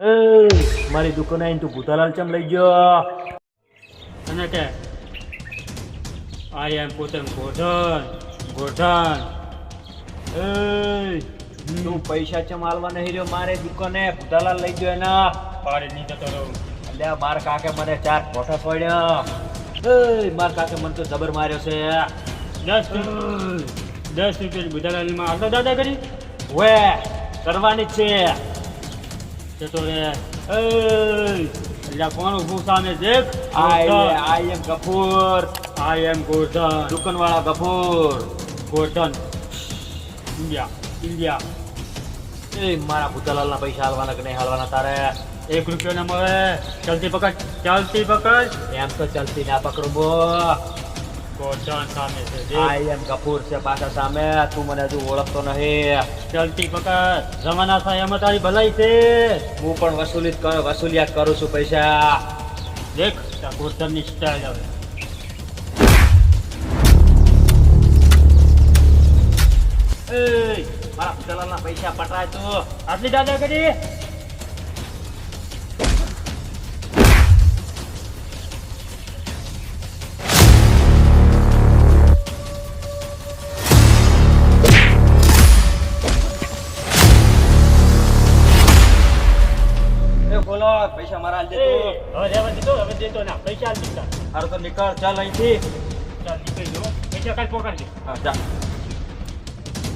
એ, મારી દુકાને આવીને તું ભૂતાલાલ ચમ લઈ ગયો? અને કે આઈ એમ પોતે ગોઠણ ગોઠણ. એ, તું પૈસા ચમ હાલવા નહીં રહ્યો મારે દુકાને? ભૂતાલાલ લઈ ગયો એના. પાડી નહીં જતો રહું એટલે માર કાકે મને ચાર ફોટા પડ્યા એ, માર કાકે મને તો જબર માર્યો છે. દસ દસ રૂપિયા બુધાલાલમાં આટલો દાદા કરી વે કરવાની છે. જતો રે એટલે કોણ ઊભું સામે દેખ આઈ આઈ એમ ગફૂર. આઈ એમ ગોઠણ દુકાનવાળા ગફૂર. ગોઠણ ઇન્ડિયા ઇન્ડિયા. એ મારા ભૂતાલાલના પૈસા હાલવાના કે નહીં હાલવાના તારે? એક રૂપિયો ને મળે. ચલતી પકડ ચાલતી પકડ. એમ તો ચલતી ના પકડું બો ગોઠણ સામે છે. આઈ એમ ગફૂર છે પાછા સામે. તું મને હજુ ઓળખતો નહીં ચલતી પકડ. જમાના થાય તારી ભલાઈ છે. હું પણ વસૂલી કર- વસૂલિયાત કરું છું પૈસા. દેખ ગોઠણની સ્ટાઇલ એ મારા પૈસા પટાય તો. આટલી દાદા કરી બોલો પૈસા મારા હાલ દે તું હવે રહેવા દીધો હવે દેતો ના પૈસા આલી દીધા. હારું તો નીકળ ચાલ અહીંથી. ચાલ નીકળી જો પૈસા કાલ દે હા જા.